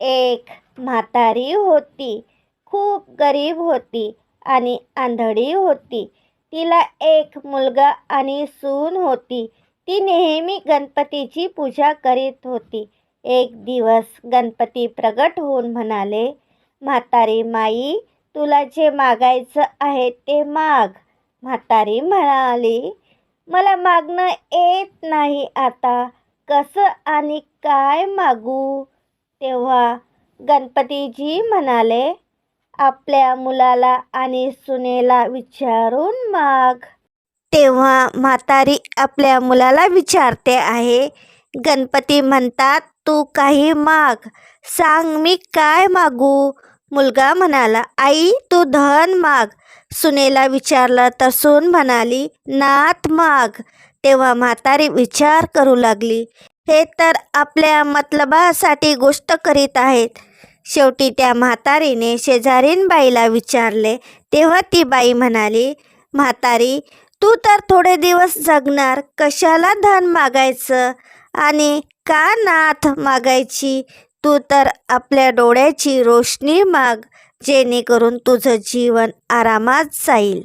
एक म्हातारी होती. खूप गरीब होती आणि आंधळी होती. तिला एक मुलगा आणि सून होती. ती नेहमी गणपतीची पूजा करीत होती. एक दिवस गणपती प्रगट होऊन म्हणाले म्हातारी माई तुला जे मागायचं आहे ते माग. म्हातारी म्हणाली मला मागणं येत नाही आता. कसं आणि काय मागू? तेव्हा गणपतीजी म्हणाले आपल्या मुलाला आणि सुनेला विचारून माग. तेव्हा म्हातारी आपल्या मुलाला विचारते आहे गणपती म्हणतात तू काही माग. सांग मी काय मागू? मुलगा म्हणाला आई तू धन माग. सुनेला विचारलं तर सून म्हणाली नात माग. तेव्हा म्हातारी विचार करू लागली. हे तर आपल्या मतलबासाठी गोष्ट करीत आहेत. शेवटी त्या म्हातारीने शेजारीन बाईला विचारले. तेव्हा ती बाई म्हणाली म्हातारी तू तर थोडे दिवस जगणार. कशाला धन मागायचं? आणि का नाथ मागायची? तू तर आपल्या डोळ्याची रोशनी माग जेणेकरून तुझं जीवन आरामात जाईल.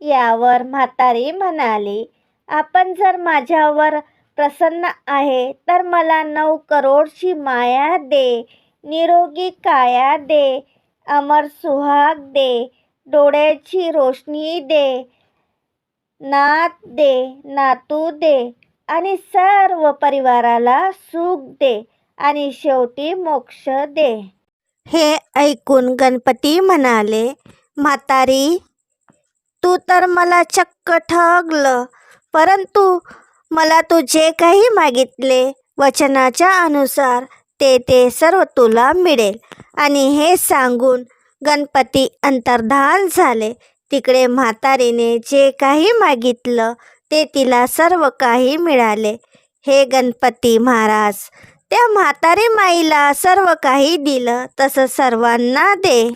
यावर म्हातारी म्हणाली आपण जर माझ्यावर प्रसन्न आहे तर मला नऊ करोडची माया दे निरोगी काया दे अमर सुहाग दे डोळ्याची रोशनी दे नात दे नातू दे आणि सर्व परिवाराला सुख दे आणि शेवटी मोक्ष दे. हे ऐकून गणपती म्हणाले म्हातारी तू तर मला चक्क ठगलं. परंतु मला तू जे काही मागितले वचनाच्या अनुसार ते ते सर्व तुला मिळेल. आणि हे सांगून गणपती अंतर्धान झाले. तिकडे म्हातारीने जे काही मागितलं ते तिला सर्व काही मिळाले. हे गणपती महाराज त्या म्हातारी माईला सर्व काही दिलं तसं सर्वांना दे.